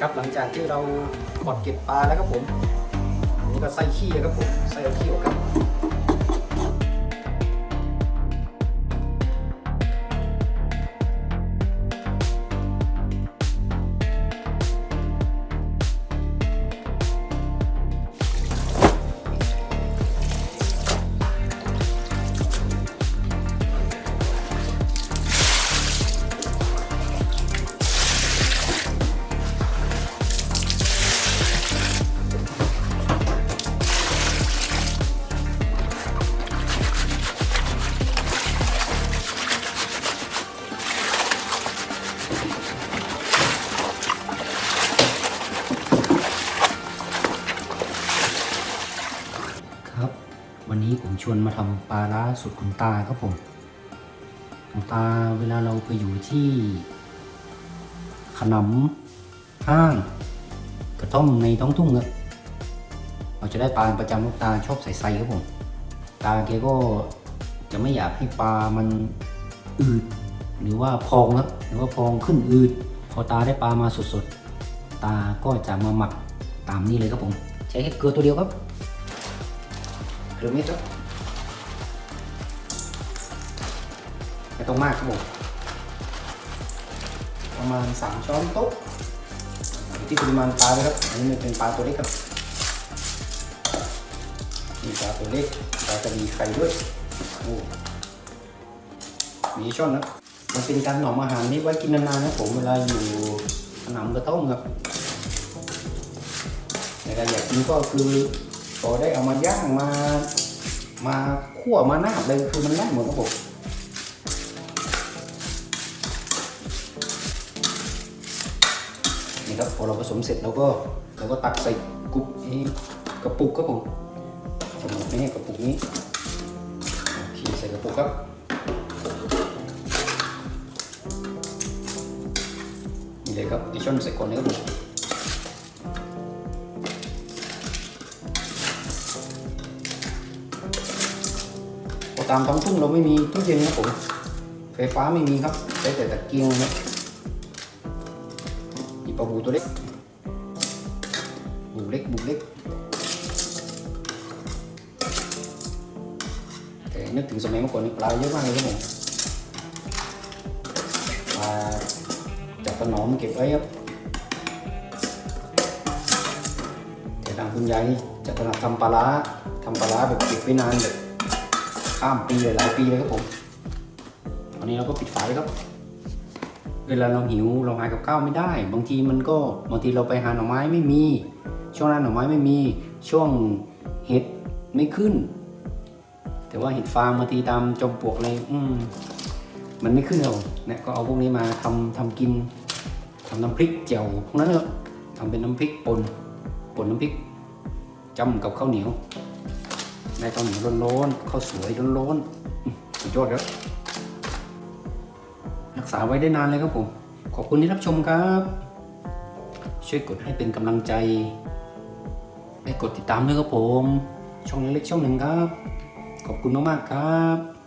ครับหลังจากที่เรากอดเก็บปลาแล้วครับผมอันนี่ก็ใส่ขี้ครับผมใส่ขี้ วันนี้ผมชวนมาทำปลาร้าสุดคุณตาครับผมคุณตาเวลาเราไปอยู่ที่ ขนำห้าง กระท่อมในท้องทุ่งครับเราจะได้ปลาประจำลูกตาชอบใส่ไซครับผม ตาแกก็จะไม่อยากให้ปลามันอืด หรือว่าพองครับหรือว่าพองขึ้นอืด พอตาได้ปลามาสดๆ ตาก็จะมาหมักตามนี้เลยครับผม ใช้แค่เกลือตัวเดียวครับ เกลือเม็ดครับไม่ต้องมากครับผม ประมาณ 3 ช้อนโต๊ะที่ปริมาณปลาเลยครับ อันนี้มันเป็นปลาตัวเล็กครับนี่ปลาตัวเล็กปลาจะมีไข่ด้วยโอ้มีช้อนนะมันเป็นการหน่อมอาหารที่ไว้กินนานๆนะผมเวลาอยู่ขนำกระต้มครับในการอยากกินก็คือ พอได้เอามาย่างมา มาคั่วมาหน้าเลยคือมันได้หมดครับผมนี่ครับพอเราผสมเสร็จเราก็เราก็ตักใส่กุ๊กนี้กระปุกครับผมสมมตินี่กระปุกนี้ขีใส่กระปุกครับนี่เลยครับดิชอนใส่ก่อนเลยครับผม ตามท้องทุ่งเราไม่มีตู้เย็นครับผม ไฟฟ้าไม่มีครับใช้แต่ตะเกียงนะนี่ปลาบูตัวเล็กบูเล็กบูเล็กแต่นึกถึงสมัยเมื่อก่อนนี่ปลาเยอะมากเลยครับผมปลาจากปลาหนอมเก็บไว้ครับแต่ทางคุณยายจะถนัดทำปลาทำปลาร้าแบบเก็บไว้นานแบบ ข้ามปีเลยหลายปีเลยครับผมตอนนี้เราก็ปิดฝาเลยครับ เวลาเราหิวเราหากับข้าวไม่ได้ บางทีมันก็บางทีเราไปหาหน่อไม้ไม่มี ช่วงนั้นหน่อไม้ไม่มี ช่วงเห็ดไม่ขึ้น แต่ว่าเห็ดฟางบางทีตามจมปลวกอะไรอืมมันไม่ขึ้นหรอกเนี่ยก็เอาพวกนี้มาทำทำกินทำน้ำพริกเจียวพวกนั้นเนอะทำเป็นน้ำพริกปนปนน้ำพริกจำกับข้าวเหนียว ในข้าวเหนียวร้อนๆข้าวสวยร้อนๆอืมสุดยอดครับรักษาไว้ได้นานเลยครับผม ขอบคุณที่รับชมครับ ช่วยกดให้เป็นกำลังใจและกดติดตามด้วยครับผม ช่องเล็กๆช่องหนึ่งครับ ขอบคุณมากๆครับ